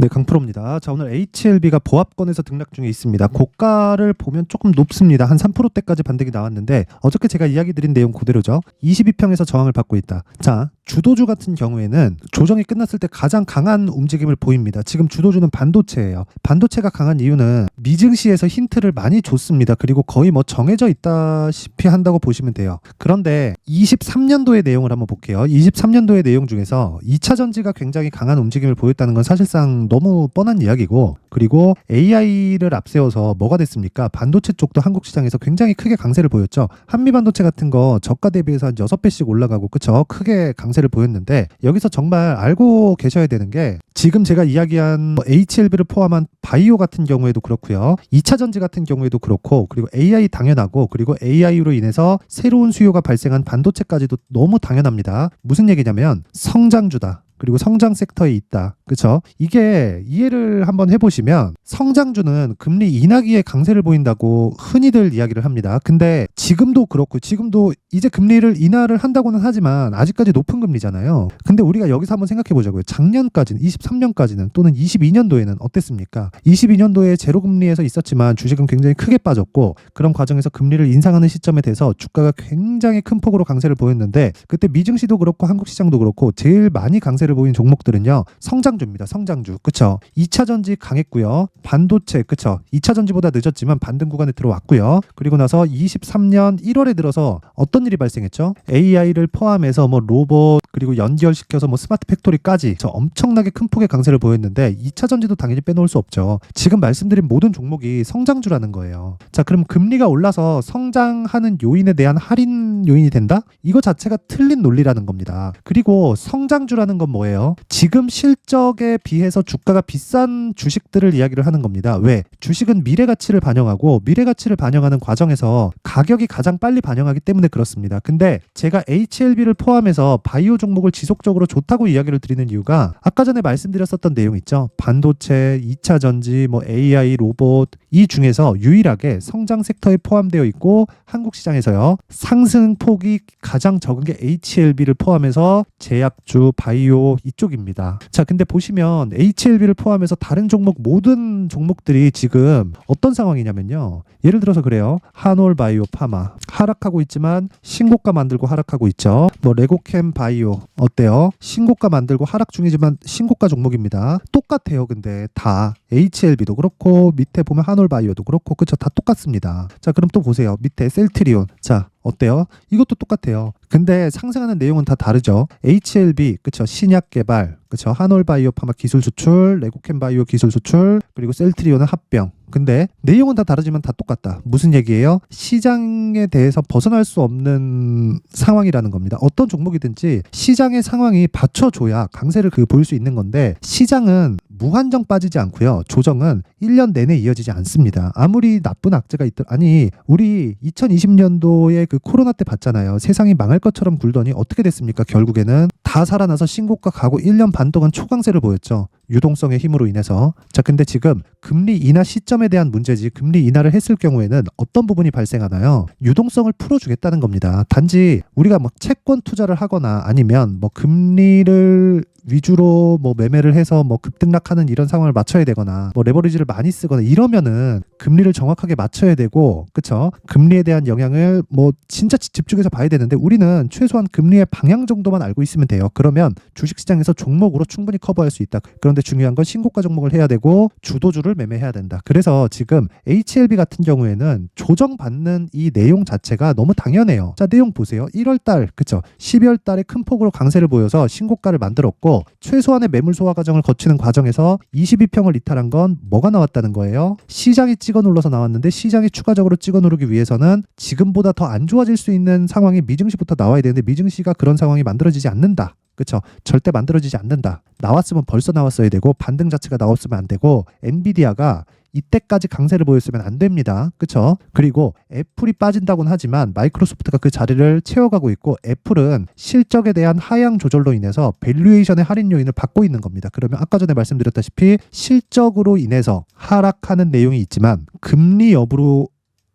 네, 강프로입니다. 자, 오늘 HLB가 보합권에서 등락 중에 있습니다. 고가를 보면 조금 높습니다. 한 3%대까지 반등이 나왔는데 어저께 제가 이야기 드린 내용 그대로죠. 22평에서 저항을 받고 있다. 자, 주도주 같은 경우에는 조정이 끝났을 때 가장 강한 움직임을 보입니다. 지금 주도주는 반도체예요. 반도체가 강한 이유는 미증시에서 힌트를 많이 줬습니다. 그리고 거의 뭐 정해져 있다시피 한다고 보시면 돼요. 그런데 23년도의 내용을 한번 볼게요. 23년도의 내용 중에서 2차 전지가 굉장히 강한 움직임을 보였다는 건 사실상 너무 뻔한 이야기고 그리고 AI를 앞세워서 뭐가 됐습니까? 반도체 쪽도 한국 시장에서 굉장히 크게 강세를 보였죠. 한미 반도체 같은 거 저가 대비해서 한 6배씩 올라가고 그쵸? 크게 강세 를 보였는데 여기서 정말 알고 계셔야 되는 게 지금 제가 이야기한 뭐 HLB를 포함한 바이오 같은 경우에도 그렇고요. 2차 전지 같은 경우에도 그렇고 그리고 AI 당연하고 그리고 AI로 인해서 새로운 수요가 발생한 반도체까지도 너무 당연합니다. 무슨 얘기냐면 성장주다. 그리고 성장 섹터에 있다. 그렇죠? 이게 이해를 한번 해보시면 성장주는 금리 인하기에 강세를 보인다고 흔히들 이야기를 합니다. 근데 지금도 그렇고 지금도 이제 금리를 인하를 한다고는 하지만 아직까지 높은 금리잖아요. 근데 우리가 여기서 한번 생각해 보자고요. 작년까지는 23년까지는 또는 22년도에는 어땠습니까? 22년도에 제로 금리에서 있었지만 주식은 굉장히 크게 빠졌고 그런 과정에서 금리를 인상하는 시점에 대해서 주가가 굉장히 큰 폭으로 강세를 보였는데 그때 미증시도 그렇고 한국 시장도 그렇고 제일 많이 강세를 보인 종목들은요. 성장 주입니다. 성장주. 그쵸? 2차 전지 강했고요. 반도체. 그쵸? 2차 전지보다 늦었지만 반등 구간에 들어왔고요. 그리고 나서 23년 1월에 들어서 어떤 일이 발생했죠? AI를 포함해서 뭐 로봇 그리고 연결시켜서 뭐 스마트 팩토리까지 저 엄청나게 큰 폭의 강세를 보였는데 2차 전지도 당연히 빼놓을 수 없죠. 지금 말씀드린 모든 종목이 성장주라는 거예요. 자, 그럼 금리가 올라서 성장하는 요인에 대한 할인 요인이 된다? 이거 자체가 틀린 논리라는 겁니다. 그리고 성장주라는 건 뭐예요? 지금 실적 에 비해서 주가가 비싼 주식들을 이야기를 하는 겁니다. 왜? 주식은 미래 가치를 반영하고 미래 가치를 반영하는 과정에서 가격이 가장 빨리 반영하기 때문에 그렇습니다. 근데 제가 HLB를 포함해서 바이오 종목을 지속적으로 좋다고 이야기를 드리는 이유가 아까 전에 말씀드렸었던 내용 있죠. 반도체, 2차 전지, 뭐 AI, 로봇 이 중에서 유일하게 성장 섹터에 포함되어 있고 한국 시장에서요. 상승 폭이 가장 적은 게 HLB를 포함해서 제약주, 바이오 이쪽입니다. 자, 근데 보 시면 HLB를 포함해서 다른 종목 모든 종목들이 지금 어떤 상황이냐면요. 예를 들어서 그래요. 한올 바이오 파마 하락하고 있지만 신고가 만들고 하락하고 있죠. 뭐 레고캠 바이오 어때요? 신고가 만들고 하락 중이지만 신고가 종목입니다. 똑같아요. 근데 다 HLB도 그렇고 밑에 보면 한올 바이오도 그렇고 그쵸 다 똑같습니다. 자, 그럼 또 보세요. 밑에 셀트리온. 자, 어때요? 이것도 똑같아요. 근데 상승하는 내용은 다 다르죠. HLB, 그쵸? 신약 개발, 그쵸? 한올 바이오 파마 기술 수출, 레고캠 바이오 기술 수출, 그리고 셀트리온은 합병. 근데 내용은 다 다르지만 다 똑같다. 무슨 얘기예요? 시장에 대해서 벗어날 수 없는 상황이라는 겁니다. 어떤 종목이든지 시장의 상황이 받쳐줘야 강세를 그 보일 수 있는 건데 시장은 무한정 빠지지 않고요. 조정은 1년 내내 이어지지 않습니다. 아무리 나쁜 악재가 있더 아니 우리 2020년도에 그 코로나 때 봤잖아요. 세상이 망할 것처럼 굴더니 어떻게 됐습니까? 결국에는 다 살아나서 신고가 가고 1년 반 동안 초강세를 보였죠. 유동성의 힘으로 인해서. 자, 근데 지금 금리 인하 시점에 대한 문제지 금리 인하를 했을 경우에는 어떤 부분이 발생하나요? 유동성을 풀어주겠다는 겁니다. 단지 우리가 뭐 채권 투자를 하거나 아니면 뭐 금리를 위주로 뭐 매매를 해서 뭐 급등락하는 이런 상황을 맞춰야 되거나 뭐 레버리지를 많이 쓰거나 이러면은 금리를 정확하게 맞춰야 되고 그쵸? 금리에 대한 영향을 뭐 진짜 지- 집중해서 봐야 되는데 우리는 최소한 금리의 방향 정도만 알고 있으면 돼요. 그러면 주식시장에서 종목으로 충분히 커버할 수 있다. 그런데 중요한 건 신고가 종목을 해야 되고 주도주를 매매해야 된다. 그래서 지금 HLB 같은 경우에는 조정받는 이 내용 자체가 너무 당연해요. 자 내용 보세요. 1월달 그쵸? 12월달에 큰 폭으로 강세를 보여서 신고가를 만들었고 최소한의 매물 소화 과정을 거치는 과정에서 22평을 이탈한 건 뭐가 나왔다는 거예요? 시장이 찍어 눌러서 나왔는데 시장이 추가적으로 찍어 누르기 위해서는 지금보다 더 안 좋아질 수 있는 상황이 미증시부터 나와야 되는데 미증시가 그런 상황이 만들어지지 않는다. 그쵸? 절대 만들어지지 않는다. 나왔으면 벌써 나왔어야 되고 반등 자체가 나왔으면 안 되고 엔비디아가 이때까지 강세를 보였으면 안 됩니다. 그쵸? 그리고 애플이 빠진다고는 하지만 마이크로소프트가 그 자리를 채워가고 있고 애플은 실적에 대한 하향 조절로 인해서 밸류에이션의 할인 요인을 받고 있는 겁니다. 그러면 아까 전에 말씀드렸다시피 실적으로 인해서 하락하는 내용이 있지만 금리 여부로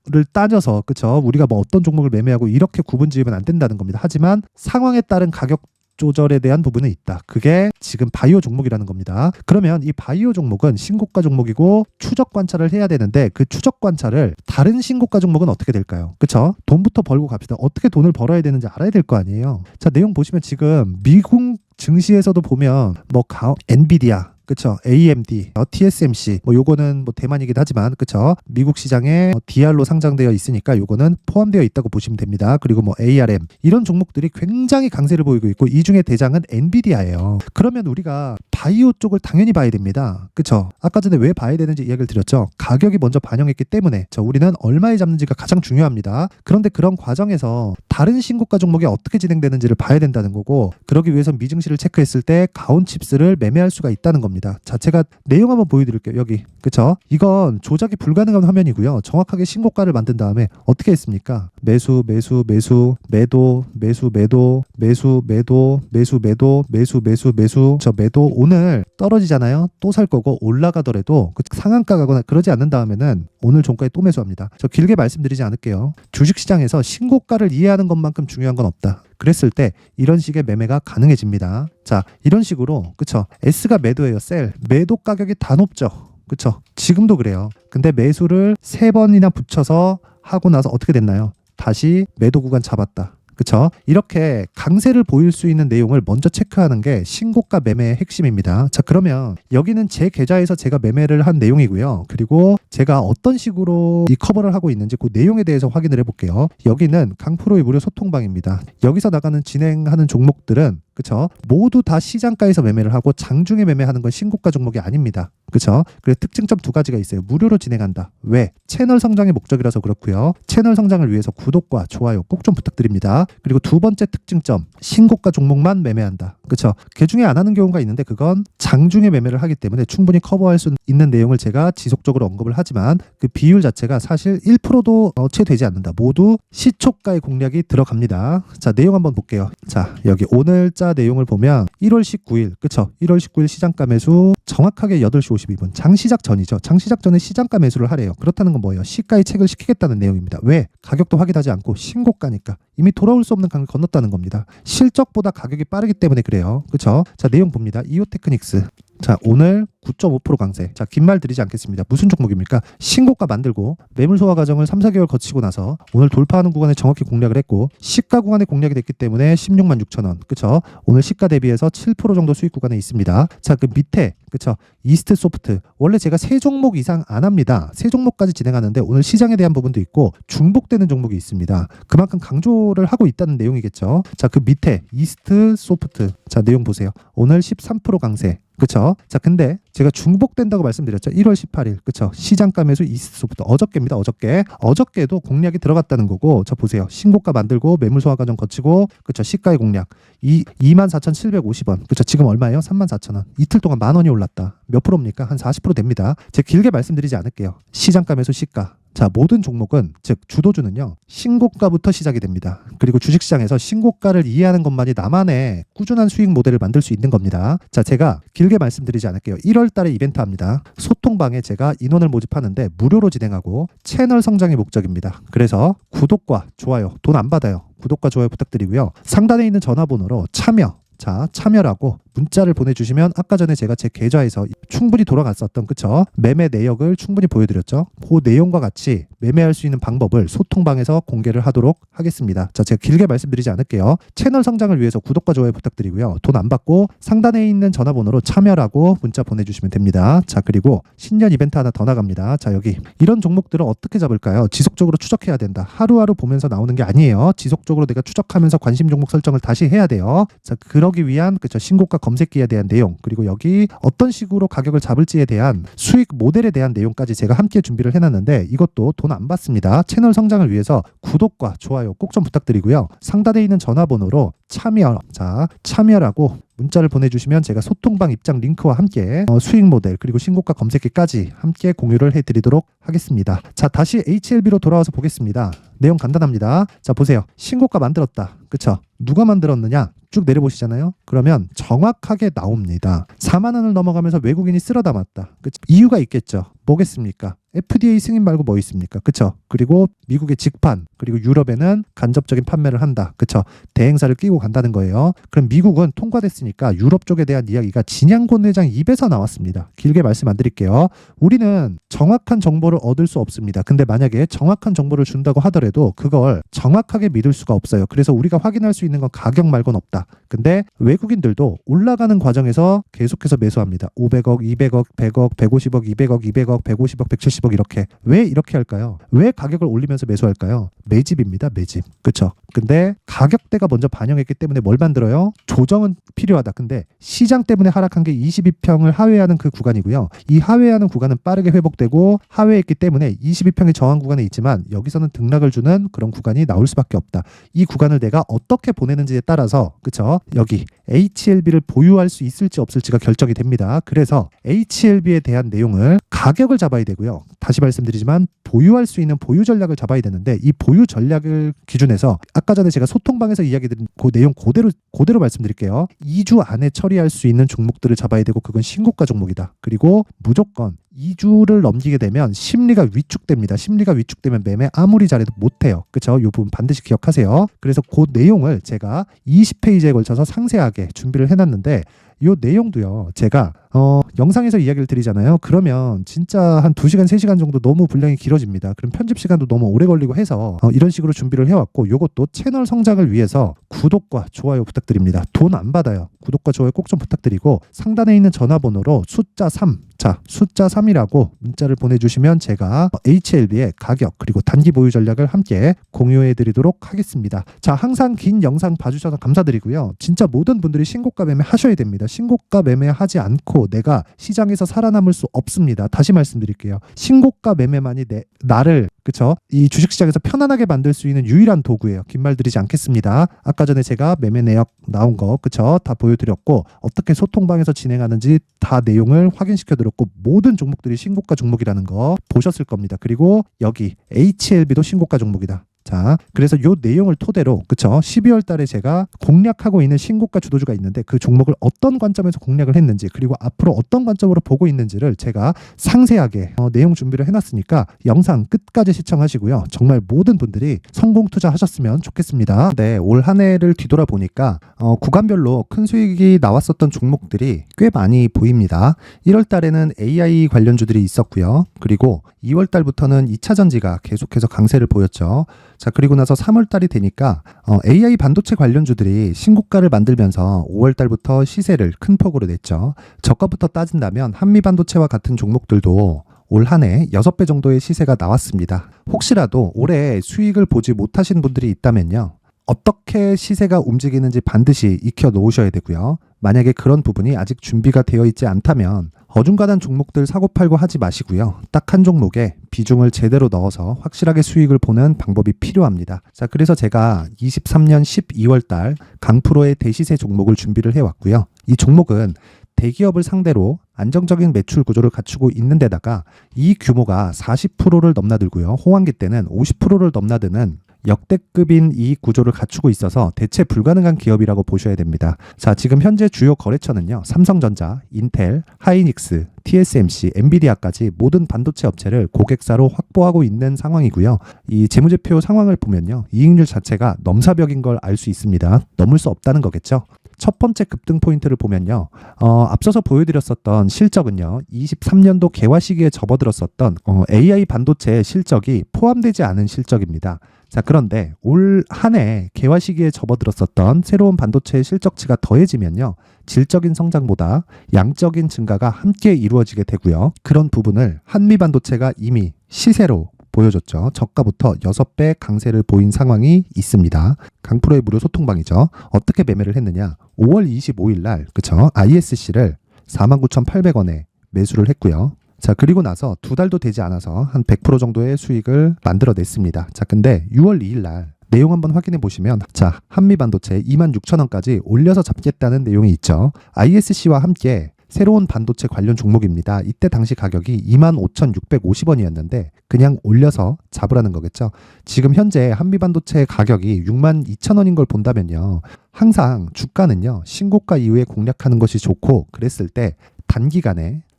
를 따져서 그쵸 우리가 뭐 어떤 종목을 매매하고 이렇게 구분 지으면 안 된다는 겁니다. 하지만 상황에 따른 가격 조절에 대한 부분은 있다. 그게 지금 바이오 종목이라는 겁니다. 그러면 이 바이오 종목은 신고가 종목이고 추적 관찰을 해야 되는데 그 추적 관찰을 다른 신고가 종목은 어떻게 될까요? 그쵸? 돈부터 벌고 갑시다. 어떻게 돈을 벌어야 되는지 알아야 될 거 아니에요. 자, 내용 보시면 지금 미국 증시에서도 보면 뭐 가, 엔비디아 그쵸 AMD, 어, TSMC 뭐 요거는 뭐 대만이긴 하지만 그쵸 미국 시장에 어, DR로 상장되어 있으니까 요거는 포함되어 있다고 보시면 됩니다. 그리고 뭐 ARM 이런 종목들이 굉장히 강세를 보이고 있고 이 중에 대장은 엔비디아예요. 그러면 우리가 바이오 쪽을 당연히 봐야 됩니다. 그쵸 아까 전에 왜 봐야 되는지 이야기를 드렸죠. 가격이 먼저 반영했기 때문에 자 우리는 얼마에 잡는지가 가장 중요합니다. 그런데 그런 과정에서 다른 신고가 종목이 어떻게 진행되는지를 봐야 된다는 거고 그러기 위해서 미증시를 체크했을 때 가온 칩스를 매매할 수가 있다는 겁니다. 자, 제가 내용 한번 보여드릴게요. 여기 그쵸? 이건 조작이 불가능한 화면이고요. 정확하게 신고가를 만든 다음에 어떻게 했습니까? 매수, 매수, 매수, 매도, 매수, 매도, 매수, 매도, 매수, 매도, 매수, 매수, 매수. 저 매도 오늘 떨어지잖아요. 또 살 거고 올라가더라도 그 상한가 가거나 그러지 않는 다음에는 오늘 종가에 또 매수합니다. 저 길게 말씀드리지 않을게요. 주식시장에서 신고가를 이해하는 것만큼 중요한 건 없다. 그랬을 때 이런 식의 매매가 가능해집니다. 자, 이런 식으로 그쵸? S가 매도예요. 셀. 매도 가격이 다 높죠. 그쵸? 지금도 그래요. 근데 매수를 세 번이나 붙여서 하고 나서 어떻게 됐나요? 다시 매도 구간 잡았다. 그쵸? 이렇게 강세를 보일 수 있는 내용을 먼저 체크하는 게 신고가 매매의 핵심입니다. 자, 그러면 여기는 제 계좌에서 제가 매매를 한 내용이고요. 그리고 제가 어떤 식으로 이 커버를 하고 있는지 그 내용에 대해서 확인을 해볼게요. 여기는 강프로의 무료 소통방입니다. 여기서 나가는 진행하는 종목들은 그쵸? 모두 다 시장가에서 매매를 하고 장중에 매매하는 건 신고가 종목이 아닙니다. 그쵸? 그래서 특징점 두 가지가 있어요. 무료로 진행한다. 왜? 채널 성장의 목적이라서 그렇고요. 채널 성장을 위해서 구독과 좋아요 꼭 좀 부탁드립니다. 그리고 두 번째 특징점 신고가 종목만 매매한다. 그쵸? 개중에 안 하는 경우가 있는데 그건 장중에 매매를 하기 때문에 충분히 커버할 수 있는 내용을 제가 지속적으로 언급을 하지만 그 비율 자체가 사실 1%도 어, 채 되지 않는다. 모두 시초가의 공략이 들어갑니다. 자 내용 한번 볼게요. 자 여기 오늘 자 내용을 보면 1월 19일 그쵸? 1월 19일 시장가 매수 정확하게 8시 52분 장 시작 전이죠. 장 시작 전에 시장가 매수를 하래요. 그렇다는 건 뭐예요? 시가의 책을 시키겠다는 내용입니다. 왜? 가격도 확인하지 않고 신고가니까 이미 돌아올 수 없는 강을 건넜다는 겁니다. 실적보다 가격이 빠르기 때문에 그래요. 그쵸? 자 내용 봅니다. 이오테크닉스 자 오늘 9.5% 강세. 자, 긴 말 드리지 않겠습니다. 무슨 종목입니까? 신고가 만들고 매물 소화 과정을 3, 4개월 거치고 나서 오늘 돌파하는 구간에 정확히 공략을 했고 시가 구간에 공략이 됐기 때문에 16만 6천 원. 그쵸? 오늘 시가 대비해서 7% 정도 수익 구간에 있습니다. 자, 그 밑에 그쵸? 이스트 소프트. 원래 제가 세 종목 이상 안 합니다. 세 종목까지 진행하는데 오늘 시장에 대한 부분도 있고 중복되는 종목이 있습니다. 그만큼 강조를 하고 있다는 내용이겠죠. 자, 그 밑에 이스트 소프트. 자, 내용 보세요. 오늘 13% 강세. 그쵸? 자, 근데 제가 중복된다고 말씀드렸죠. 1월 18일. 그쵸? 시장가 매수 이스트소프트 어저께입니다. 어저께. 어저께도 공략이 들어갔다는 거고, 저 보세요. 신고가 만들고 매물 소화 과정 거치고, 그쵸? 시가의 공략. 이 24,750원. 그쵸? 지금 얼마예요? 34,000원. 이틀 동안 만 원이 올랐다. 몇 프로입니까? 한 40% 됩니다. 제가 길게 말씀드리지 않을게요. 시장가 매수 시가. 자, 모든 종목은 즉 주도주는요. 신고가부터 시작이 됩니다. 그리고 주식시장에서 신고가를 이해하는 것만이 나만의 꾸준한 수익 모델을 만들 수 있는 겁니다. 자, 제가 길게 말씀드리지 않을게요. 1월 달에 이벤트 합니다. 소통방에 제가 인원을 모집하는데 무료로 진행하고 채널 성장이 목적입니다. 그래서 구독과 좋아요 돈 안 받아요. 구독과 좋아요 부탁드리고요. 상단에 있는 전화번호로 참여 자, 참여라고 문자를 보내주시면 아까 전에 제가 제 계좌에서 충분히 돌아갔었던 그쵸 매매 내역을 충분히 보여드렸죠. 그 내용과 같이 매매할 수 있는 방법을 소통방에서 공개를 하도록 하겠습니다. 자, 제가 길게 말씀드리지 않을게요. 채널 성장을 위해서 구독과 좋아요 부탁드리고요. 돈 안 받고 상단에 있는 전화번호로 참여라고 문자 보내주시면 됩니다. 자, 그리고 신년 이벤트 하나 더 나갑니다. 자, 여기 이런 종목들을 어떻게 잡을까요? 지속적으로 추적해야 된다. 하루하루 보면서 나오는 게 아니에요. 지속적으로 내가 추적하면서 관심 종목 설정을 다시 해야 돼요. 자, 그러기 위한 그쵸 신고가 검색기에 대한 내용 그리고 여기 어떤 식으로 가격을 잡을지에 대한 수익 모델에 대한 내용까지 제가 함께 준비를 해놨는데 이것도 돈 안 받습니다. 채널 성장을 위해서 구독과 좋아요 꼭 좀 부탁드리고요. 상단에 있는 전화번호로 참여 자 참여라고 문자를 보내주시면 제가 소통방 입장 링크와 함께 어, 수익 모델 그리고 신고가 검색기까지 함께 공유를 해드리도록 하겠습니다. 자 다시 HLB로 돌아와서 보겠습니다. 내용 간단합니다. 자 보세요. 신고가 만들었다. 그쵸? 누가 만들었느냐? 쭉 내려보시잖아요. 그러면 정확하게 나옵니다. 4만 원을 넘어가면서 외국인이 쓸어 담았다. 그쵸? 이유가 있겠죠. 뭐겠습니까? FDA 승인 말고 뭐 있습니까? 그쵸? 그리고 미국의 직판, 그리고 유럽에는 간접적인 판매를 한다. 그쵸? 대행사를 끼고 간다는 거예요. 그럼 미국은 통과됐으니까 유럽 쪽에 대한 이야기가 진양곤 회장 입에서 나왔습니다. 길게 말씀 안 드릴게요. 우리는 정확한 정보를 얻을 수 없습니다. 근데 만약에 정확한 정보를 준다고 하더라도 그걸 정확하게 믿을 수가 없어요. 그래서 우리가 확인할 수 있는 건 가격 말고는 없다. 근데 외국인들도 올라가는 과정에서 계속해서 매수합니다. 500억, 200억, 100억, 150억, 200억, 200억, 150억, 170억 이렇게. 왜 이렇게 할까요? 왜 가격을 올리면서 매수할까요? 매집입니다. 매집. 그쵸? 근데 가격대가 먼저 반영했기 때문에 뭘 만들어요? 조정은 필요하다. 근데 시장 때문에 하락한 게 22평을 하회하는 그 구간이고요. 이 하회하는 구간은 빠르게 회복되고 하회했기 때문에 22평의 저항 구간에 있지만 여기서는 등락을 주는 그런 구간이 나올 수밖에 없다. 이 구간을 내가 어떻게 보내는지에 따라서 그쵸? 여기 HLB를 보유할 수 있을지 없을지가 결정이 됩니다. 그래서 HLB에 대한 내용을 가격을 잡아야 되고요. 다시 말씀드리지만 보유할 수 있는 보유 전략을 잡아야 되는데 이 보유 전략을 기준해서 아까 전에 제가 소통방에서 이야기 드린 그 내용 그대로 그대로 말씀드릴게요. 2주 안에 처리할 수 있는 종목들을 잡아야 되고 그건 신고가 종목이다. 그리고 무조건 2주를 넘기게 되면 심리가 위축됩니다. 심리가 위축되면 매매 아무리 잘해도 못해요. 그렇죠? 이 부분 반드시 기억하세요. 그래서 그 내용을 제가 20페이지에 걸쳐서 상세하게 준비를 해놨는데 이 내용도요. 제가 어, 영상에서 이야기를 드리잖아요. 그러면 진짜 한 2시간, 3시간 정도 너무 분량이 길어집니다. 그럼 편집 시간도 너무 오래 걸리고 해서 어, 이런 식으로 준비를 해왔고 요것도 채널 성장을 위해서 구독과 좋아요 부탁드립니다. 돈 안 받아요. 구독과 좋아요 꼭 좀 부탁드리고 상단에 있는 전화번호로 숫자 3 자, 숫자 3이라고 문자를 보내주시면 제가 HLB의 가격 그리고 단기 보유 전략을 함께 공유해 드리도록 하겠습니다. 자, 항상 긴 영상 봐주셔서 감사드리고요. 진짜 모든 분들이 신고가 매매 하셔야 됩니다. 신고가 매매 하지 않고 내가 시장에서 살아남을 수 없습니다. 다시 말씀드릴게요. 신고가 매매만이 내, 나를 그쵸? 이 주식시장에서 편안하게 만들 수 있는 유일한 도구예요. 긴 말 드리지 않겠습니다. 아까 전에 제가 매매 내역 나온 거, 그쵸? 다 보여드렸고, 어떻게 소통방에서 진행하는지 다 내용을 확인시켜 드렸고, 모든 종목들이 신고가 종목이라는 거 보셨을 겁니다. 그리고 여기 HLB도 신고가 종목이다. 자, 그래서 요 내용을 토대로 그쵸? 12월 달에 제가 공략하고 있는 신고가 주도주가 있는데 그 종목을 어떤 관점에서 공략을 했는지 그리고 앞으로 어떤 관점으로 보고 있는지를 제가 상세하게 어, 내용 준비를 해놨으니까 영상 끝까지 시청하시고요. 정말 모든 분들이 성공 투자하셨으면 좋겠습니다. 네, 올 한 해를 뒤돌아 보니까 어, 구간별로 큰 수익이 나왔었던 종목들이 꽤 많이 보입니다. 1월 달에는 AI 관련주들이 있었고요. 그리고 2월 달부터는 2차 전지가 계속해서 강세를 보였죠. 자, 그리고 나서 3월 달이 되니까 어, AI 반도체 관련주들이 신고가를 만들면서 5월 달부터 시세를 큰 폭으로 냈죠. 저가부터 따진다면 한미 반도체와 같은 종목들도 올 한해 6배 정도의 시세가 나왔습니다. 혹시라도 올해 수익을 보지 못하신 분들이 있다면요. 어떻게 시세가 움직이는지 반드시 익혀 놓으셔야 되고요. 만약에 그런 부분이 아직 준비가 되어 있지 않다면 어중간한 종목들 사고 팔고 하지 마시고요. 딱 한 종목에 비중을 제대로 넣어서 확실하게 수익을 보는 방법이 필요합니다. 자, 그래서 제가 23년 12월 달 강프로의 대시세 종목을 준비를 해왔고요. 이 종목은 대기업을 상대로 안정적인 매출 구조를 갖추고 있는 데다가 이 규모가 40%를 넘나들고요. 호황기 때는 50%를 넘나드는 역대급인 이익 구조를 갖추고 있어서 대체 불가능한 기업이라고 보셔야 됩니다. 자, 지금 현재 주요 거래처는요. 삼성전자, 인텔, 하이닉스, TSMC, 엔비디아까지 모든 반도체 업체를 고객사로 확보하고 있는 상황이고요. 이 재무제표 상황을 보면요. 이익률 자체가 넘사벽인 걸 알 수 있습니다. 넘을 수 없다는 거겠죠. 첫 번째 급등 포인트를 보면요. 어, 앞서서 보여드렸었던 실적은요. 23년도 개화 시기에 접어들었었던 어, AI 반도체 실적이 포함되지 않은 실적입니다. 자, 그런데 올 한 해 개화 시기에 접어들었었던 새로운 반도체 실적치가 더해지면요. 질적인 성장보다 양적인 증가가 함께 이루어지게 되고요. 그런 부분을 한미 반도체가 이미 시세로 보여줬죠. 저가부터 6배 강세를 보인 상황이 있습니다. 강프로의 무료 소통방이죠. 어떻게 매매를 했느냐? 5월 25일 날, 그쵸? ISC를 49,800원에 매수를 했고요. 자, 그리고 나서 두 달도 되지 않아서 한 100% 정도의 수익을 만들어냈습니다. 자, 근데 6월 2일 날 내용 한번 확인해 보시면 자, 한미 반도체 26,000원까지 올려서 잡겠다는 내용이 있죠. ISC와 함께 새로운 반도체 관련 종목입니다. 이때 당시 가격이 25,650원이었는데 그냥 올려서 잡으라는 거겠죠. 지금 현재 한미 반도체 가격이 62,000원인 걸 본다면요. 항상 주가는요. 신고가 이후에 공략하는 것이 좋고 그랬을 때 단기간에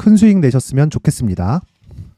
큰 수익 내셨으면 좋겠습니다.